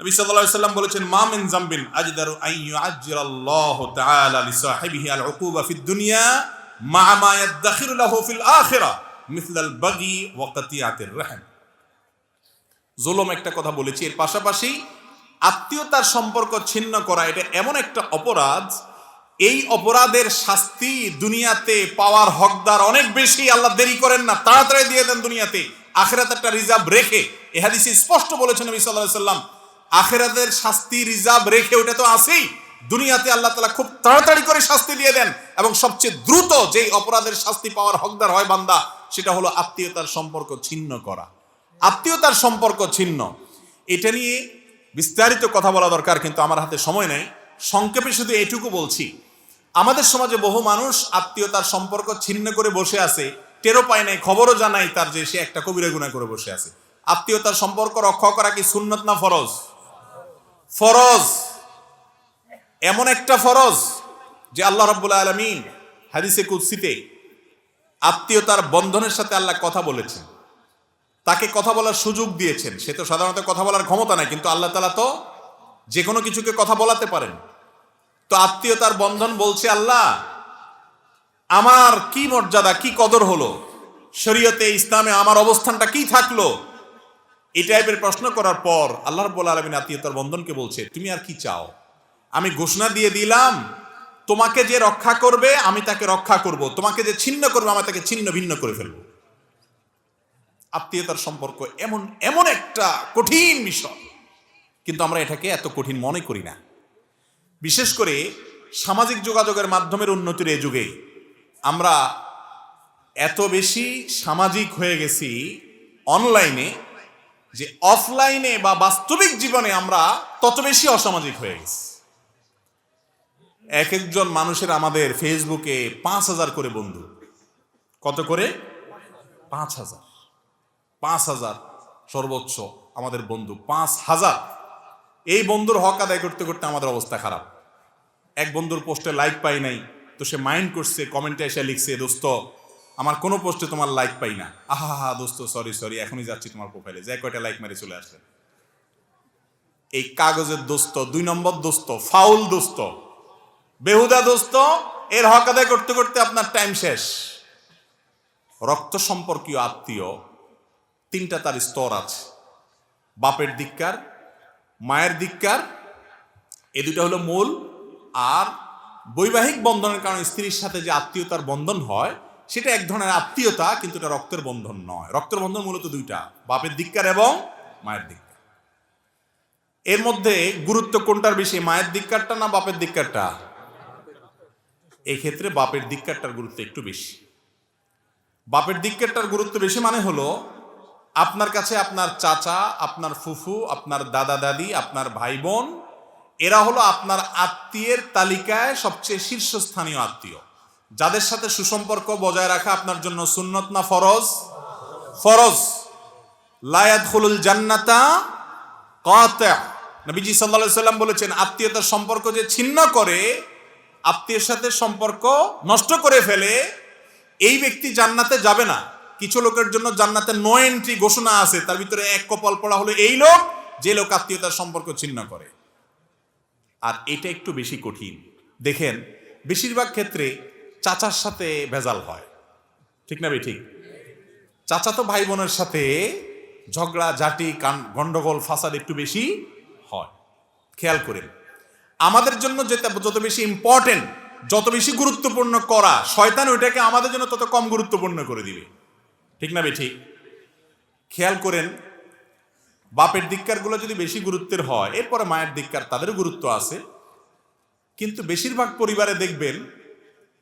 নবী সাল্লাল্লাহু সাল্লাম বলেছেন, মা মিন জামবিন আজদারু আন ইউআজ্জিরাল্লাহু তাআলা লিসাহিবিহি আল উকুবা ফিদ দুনিয়া মা মা ইয়াদখিরু লাহু ফিল আখিরাহ মিথল আল বাগি ওয়া কাতিয়াতির রাহম. জুলুম একটা কথা বলেছি, এর পাশাপাশি আত্মীয়তার সম্পর্ক ছিন্ন করা, এটা এমন একটা অপরাধ। এই অপরাধের শাস্তি দুনিয়াতে পাওয়ার হকদার অনেক বেশি, আল্লাহ দেরি করেন না, তাড়াতাড়ি দিয়ে দেন দুনিয়াতে। আখেরাত একটা রিজার্ভ রেখে, এ হাদিসে স্পষ্ট বলেছেন নবী সাল্লাল্লাহু আলাইহি সাল্লাম আখেরাতের শাস্তি, রিজার্ভ রেখে ওটা তো আছেই। দুনিয়াতে আল্লাহ তালা খুব তাড়াতাড়ি করে শাস্তি দিয়ে দেন এবং সবচেয়ে দ্রুত যেই অপরাধের শাস্তি পাওয়ার হকদার হয় বান্দা, সেটা হলো আত্মীয়তার সম্পর্ক ছিন্ন করা। আত্মীয়তার সম্পর্ক ছিন্ন, এটা নিয়ে বিস্তারিত কথা বলা দরকার, কিন্তু আমার হাতে সময় নেই। সংক্ষেপে শুধু এইটুকু বলছি, আমাদের সমাজে বহু মানুষ আত্মীয়তার সম্পর্ক ছিন্ন করে বসে আছে টেরো পায় নাই, খবরও জানাই তার যে সে একটা কবিরা গুণা করে বসে আছে। আত্মীয়তার সম্পর্ক রক্ষা করা কি সুন্নত না ফরজ? ফরজ। এমন একটা ফরজ যে আল্লাহ রাব্বুল আলমিন হাদিসে কুৎসিতে আত্মীয়তার বন্ধনের সাথে আল্লাহ কথা বলেছেন। তাকে কথা বলার সুযোগ দিয়েছেন। সে তো সাধারণত কথা বলার ক্ষমতা নাই, কিন্তু আল্লাহ তালা তো যে কোনো কিছুকে কথা বলাতে পারেন। তো আত্মীয়তার বন্ধন বলছে, আল্লাহ, আমার কি মর্যাদা, কি কদর হলো? শরীয়তে ইসলামে আমার অবস্থানটা কি থাকল? এই টাইপের প্রশ্ন করার পর আল্লাহ রব্বুল আলমিন আত্মীয়তার বন্ধনকে বলছে, তুমি আর কি চাও? আমি ঘোষণা দিয়ে দিলাম, তোমাকে যে রক্ষা করবে, আমি তাকে রক্ষা করব। তোমাকে যে ছিন্ন করবে, আমি তাকে ছিন্ন ভিন্ন করে ফেলব। আত্মীয়তার সম্পর্ক এমন এমন একটা কঠিন বিষয়। কিন্তু আমরা এটাকে এত কঠিন মনে করি না। বিশেষ করে সামাজিক যোগাযোগের মাধ্যমের উন্নতির এ যুগে আমরা এত বেশি সামাজিক হয়ে গেছি, অনলাইনে যে অফলাইনে বা বাস্তবিক জীবনে আমরা তত বেশি অসামাজিক হয়ে গেছি। এক একজন মানুষের আমাদের ফেসবুকে পাঁচ হাজার করে বন্ধু। কত করে? পাঁচ হাজার। পাঁচ হাজার সর্বোচ্চ আমাদের বন্ধু। পাঁচ হাজার। এই বন্ধুর হক আদায় করতে করতে আমাদের অবস্থা খারাপ। এক বন্ধুর পোস্টে লাইক পাই নাই, তো সে মাইন্ড করছে কমেন্টে এসে লিখছে, দোস্ত আমার কোনো পোস্টে তোমার লাইক পাই না। আহা, হা দোস্ত সরি সরি এখনই যাচ্ছি তোমার প্রোফাইলে যে কয়টা লাইক মেরে চলে আসলেন। এই কাগজের দোস্ত, দুই নম্বর দোস্ত, ফাউল দোস্ত। বেহুদা দোস্ত, এর হক আদায় করতে করতে আপনার টাইম শেষ। রক্ত সম্পর্কীয় আত্মীয়, তিনটা তার স্তর আছে। বাপের দিককার মায়ের দিককার এ দুটা হলো মূল। আর বৈবাহিক বন্ধনের কারণে স্ত্রীর সাথে যে আত্মীয়তার বন্ধন হয় সেটা এক ধরনের আত্মীয়তা, কিন্তু এটা রক্তের বন্ধন নয়। রক্তের বন্ধন মূলত দুইটা, বাপের দিককার এবং মায়ের দিককার। এর মধ্যে গুরুত্ব কোনটার বেশি, মায়ের দিককারটা না বাপের দিককারটা? এই ক্ষেত্রে বাপের দিককারটার গুরুত্ব একটু বেশি। বাপের দিককারটার গুরুত্ব বেশি মানে হলো, আপনার কাছে আপনার চাচা, আপনার ফুফু, আপনার দাদা, দাদি, আপনার ভাই বোন এরা হলো আপনার আত্মীয়ের তালিকায় সবচেয়ে শীর্ষস্থানীয় আত্মীয়। যাদের সাথে সুসম্পর্ক বজায় রাখা আপনার জন্য সুন্নত না ফরজ? ফরজ। লায়াত খুলুল জান্নাতা কাতা। নবীজি সাল্লাল্লাহু সাল্লাম বলেছেন, আত্মীয়তার সম্পর্ক যে ছিন্ন করে, আত্মীয়ের সাথে সম্পর্ক নষ্ট করে ফেলে, এই ব্যক্তি জান্নাতে যাবে না। কিছু লোকের জন্য জান্নাতে নো এন্ট্রি ঘোষণা আছে, তার ভিতরে এক কপাল পড়া হলো এই লোক, যে লোক আত্মীয়তার সম্পর্ক ছিন্ন করে। আর এটা একটু বেশি কঠিন। দেখেন, বেশিরভাগ ক্ষেত্রে চাচার সাথে ভেজাল হয়। ঠিক না ঠিক চাচাতো ভাই বোনের সাথে ঝগড়া, জাটি, কান, গন্ডগোল, ফাসাদ একটু বেশি হয়। খেয়াল করেন। আমাদের জন্য যেটা যত বেশি ইম্পর্টেন্ট যত বেশি গুরুত্বপূর্ণ করা, শয়তান ওইটাকে আমাদের জন্য তত কম গুরুত্বপূর্ণ করে দিবে। ঠিক না ঠিক খেয়াল করেন, বাপের দিককারগুলো যদি বেশি গুরুত্বের হয়, এরপরে মায়ের দিককার তাদেরও গুরুত্ব আছে। কিন্তু বেশিরভাগ পরিবারে দেখবেন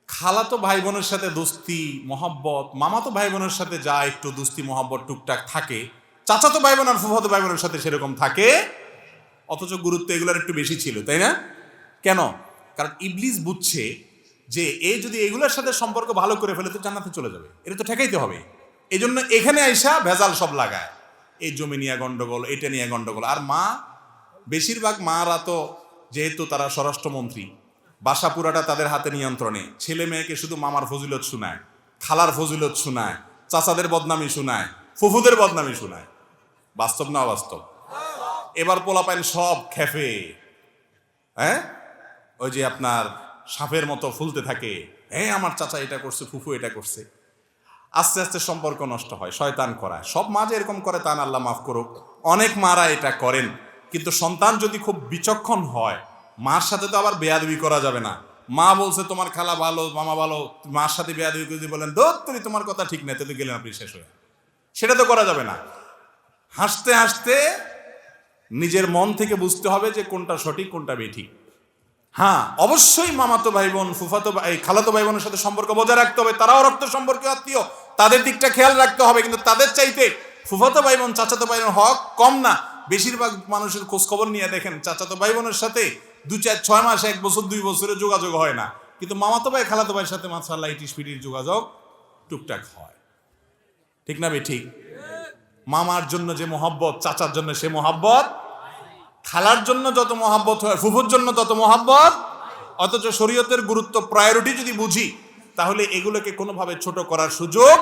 খালাতো ভাই বোনের সাথে দোস্তি, মহাব্বত মামাতো ভাই বোনের সাথে যা একটু দোস্তি, মহাব্বত, টুকটাক থাকে। চাচাতো ভাই বোন আর ফুফাতো ভাই বোনের সাথে সেরকম থাকে। অথচ গুরুত্ব এগুলোর একটু বেশি ছিল, তাই না? কেন? কারণ ইবলিস বুঝছে যে এ যদি এগুলোর সাথে সম্পর্ক ভালো করে ফেলে, তো জান্নাতে চলে যাবে। এটা তো ঠেকাইতে হবে। এই জন্য এখানে আইসা ভেজাল সব লাগায়। এই জমি নিয়ে গন্ডগোল, এটা নিয়ে গন্ডগোল। আর মা, বেশিরভাগ মারা তো যেহেতু তারা স্বরাষ্ট্রমন্ত্রী বাসা পুরাটা তাদের হাতে নিয়ন্ত্রণে। ছেলে মেয়েকে শুধু মামার ফজিলত শোনায়, খালার ফজিলত শোনায়, চাচাদের বদনামি শোনায়, ফুফুদের বদনামি শোনায়। বাস্তব না অবাস্তব? এবার পোলা পাইন সব খেফে হ্যাঁ? ওই যে আপনার সাপের মতো ফুলতে থাকে। হ্যাঁ আমার চাচা এটা করছে, ফুফু এটা করছে। আস্তে আস্তে সম্পর্ক নষ্ট হয়, শয়তান করায়। সব মা যে এরকম করে, তা না, আল্লাহ মাফ করুক। অনেক মারা এটা করেন। কিন্তু সন্তান যদি খুব বিচক্ষণ হয় মার সাথে তো আবার বেয়াদবি করা যাবে না। মা বলছে, তোমার খালা ভালো, মামা ভালো, মার সাথে বেয়াদবি যদি বলেন দোত তুমি তোমার কথা ঠিক নেই তো গেলেন আপনি শেষ হয়ে। সেটা তো করা যাবে না। হাসতে হাসতে নিজের মন থেকে বুঝতে হবে যে কোনটা সঠিক, কোনটা বেঠিক। হ্যাঁ অবশ্যই মামাতো ভাই বোন ফুফাতো ভাই খালাতো ভাই বোনের সাথে সম্পর্ক বজায় রাখতে হবে। তারাও রক্ত সম্পর্কে আত্মীয়, তাদের দিকটা খেয়াল রাখতে হবে। কিন্তু তাদের চাইতে ফুফাতো ভাই বোন চাচাতো ভাই বোন হক কম না। বেশিরভাগ মানুষের খোঁজ খবর নিয়ে দেখেন, চাচাতো ভাই বোনের সাথে দু চার, ছয় মাস, এক বছর, দুই বছরের যোগাযোগ হয় না। কিন্তু মামাতো ভাই, খালাতো ভাইয়ের সাথে মাসাল্লাহ ইটিস পিটির যোগাযোগ টুকটাক হয়। ঠিক না ঠিক? মামার জন্য যে মোহাব্বত, চাচার জন্য সে মোহাব্বত, খালার জন্য যত মহাব্বত হয়, ফুফুর জন্য তত মহাব্বত, অথচ শরীয়তের গুরুত্ব প্রায়োরিটি যদি বুঝি, তাহলে এগুলোকে কোনোভাবে ছোট করার সুযোগ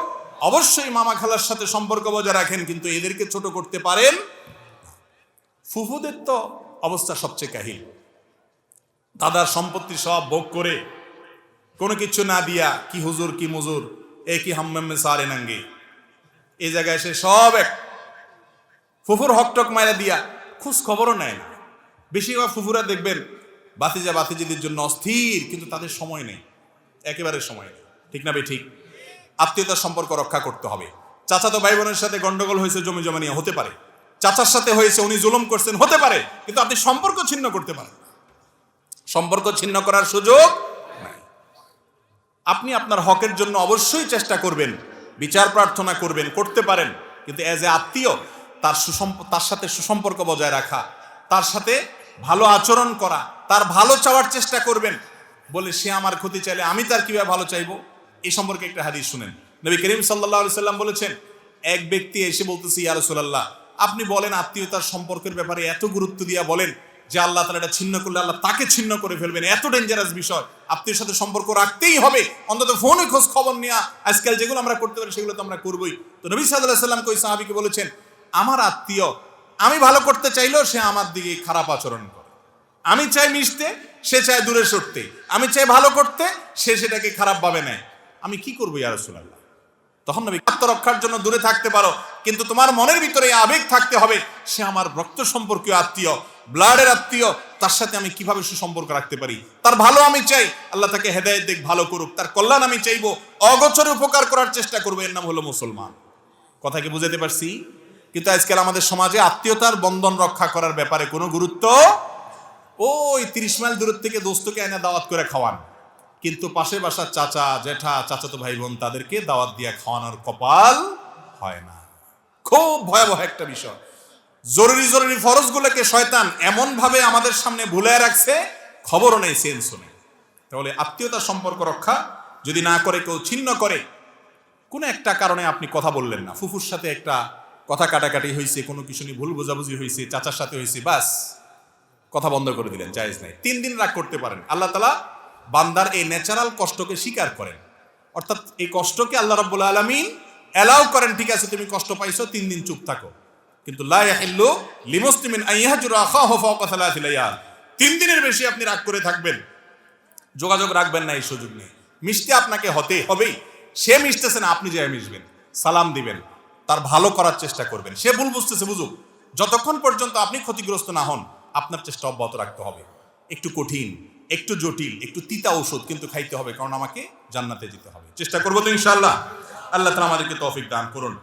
অবশ্যই মামা খালার সাথে সম্পর্ক বজায় রাখেন, কিন্তু এদেরকে ছোট করতে পারেন ফুফুদের তো অবস্থা সবচেয়ে কাহিল। দাদার সম্পত্তি সব ভোগ করে কোনো কিছু না দিয়া কি হুজুর, কি মুজুর, এ কি হাম্মামে সারে নাঙ্গে। এই জায়গায় এসে সব এক ফুফুর হকটক মায়েরা দিয়া খোঁজ খবরও নেয় না। বেশিরভাগ ফুফুরা দেখবেন বাতিজা বাতিজিদের জন্য অস্থির, কিন্তু তাদের সময় নেই। একেবারে সময় নেই। ঠিক না বে ঠিক। আত্মীয়তার সম্পর্ক রক্ষা করতে হবে। চাচাতো ভাই বোনের সাথে গন্ডগোল হয়েছে জমি জমা নিয়ে হতে পারে। চাচার সাথে হয়েছে, উনি জুলুম করছেন, হতে পারে, কিন্তু আপনি সম্পর্ক ছিন্ন করতে পারেন সম্পর্ক ছিন্ন করার সুযোগ নাই। আপনি আপনার হকের জন্য অবশ্যই চেষ্টা করবেন, বিচার প্রার্থনা করবেন, করতে পারেন, কিন্তু অ্যাজ এ আত্মীয়, তার সুসম্প, তার সাথে সুসম্পর্ক বজায় রাখা, তার সাথে ভালো আচরণ করা, তার ভালো চাওয়ার চেষ্টা করবেন বলে সে আমার ক্ষতি চাইলে আমি তার কীভাবে ভালো চাইব? এই সম্পর্কে একটা হাদিস শুনেন। নবী করিম সাল্লাহ সাল্লাম বলেছেন, এক ব্যক্তি এসে বলতেছে, ইয়া রাসূলুল্লাহ, আপনি বলেন আত্মীয়তার সম্পর্কের ব্যাপারে এত গুরুত্ব দিয়া বলেন যে আল্লাহ তালা এটা ছিন্ন করলে আল্লাহ তাকে ছিন্ন করে ফেলবেন। এত ডেঞ্জারাস বিষয়। আত্মীয়ের সাথে সম্পর্ক রাখতেই হবে। অন্তত ফোনে খোঁজ খবর নেওয়া আজকাল যেগুলো আমরা করতে পারি, সেগুলো তো আমরা করবোই। তো নবী সাল্লাহ সাল্লাম কই সাহাবিকে বলেছেন, আমার আত্মীয়, আমি ভালো করতে চাইলেও সে আমার দিকে খারাপ আচরণ করে। আমি চাই মিশতে, সে চায় দূরে সরতে। আমি চাই ভালো করতে, সে সেটাকে খারাপ ভাবে নেয়। আমি কি করব ইয়া রাসূলুল্লাহ? তখন নবী আত্মরক্ষার জন্য দূরে থাকতে পারো, কিন্তু তোমার মনের ভিতরে আবেগ থাকতে হবে। সে আমার রক্ত সম্পর্কীয় আত্মীয় ব্লাডের আত্মীয়, তার সাথে আমি কীভাবে সুসম্পর্ক রাখতে পারি? তার ভালো আমি চাই, আল্লাহ তাকে হেদায়েত দিক, ভালো করুক। তার কল্যাণ আমি চাইব, অগোচরে উপকার করার চেষ্টা করব। এর নাম হলো মুসলমান। কথা কি বুঝাতে পারছি? কিন্তু আজকাল আমাদের সমাজে আত্মীয়তার বন্ধন রক্ষা করার ব্যাপারে কোনো গুরুত্ব? ওই তিরিশ মাইল দূর থেকে দোস্তকে এনে দাওয়াত করে খাওয়ান। কিন্তু পাশে বাসার চাচা, জেঠা, চাচাতো ভাই বোন, তাদেরকে দাওয়াত দিয়ে খাওয়ানোর কপাল হয় না। খুব ভয়াবহ একটা বিষয়। জরুরি জরুরি ফরজগুলোকে শয়তান এমন ভাবে আমাদের সামনে ভুলে রাখছে, খবরও নেই সেন্সও নেই। তাহলে আত্মীয়তার সম্পর্ক রক্ষা, যদি না করে, কেউ ছিন্ন করে, কোনো একটা কারণে আপনি কথা বললেন না। ফুফুর সাথে একটা কথা কাটাকাটি হয়েছে, কোনো কিছু নিয়ে ভুল বোঝাবুঝি হয়েছে, চাচার সাথে হয়েছে, বাস, কথা বন্ধ করে দিলেন, জায়েজ নাই। তিন দিন রাগ করতে পারেন। আল্লাহ তালা বান্দার এই ন্যাচারাল কষ্টকে স্বীকার করেন। অর্থাৎ এই কষ্টকে আল্লাহ রাব্বুল আলামিন অ্যালাউ করেন, ঠিক আছে, তুমি কষ্ট পাইছো, তিন দিন চুপ থাকো। কিন্তু তিন দিনের বেশি আপনি রাগ করে থাকবেন। যোগাযোগ রাখবেন না, এই সুযোগ নেই। মিশতে আপনাকে হতে হবেই। সে মিশতেছে না, আপনি যে মিশবেন। সালাম দিবেন। তার ভালো করার চেষ্টা করবেন। সে ভুল বুঝতেছে, বুঝুক। যতক্ষণ পর্যন্ত আপনি ক্ষতিগ্রস্ত না হন, আপনার চেষ্টা অব্যাহত রাখতে হবে। একটু কঠিন, একটু জটিল, একটু তিতা ওষুধ কিন্তু খাইতে হবে, কারণ আমাকে জান্নাতে যেতে হবে। চেষ্টা করব তো ইনশাআল্লাহ। আল্লাহ তালা আমাদেরকে তৌফিক দান করুন।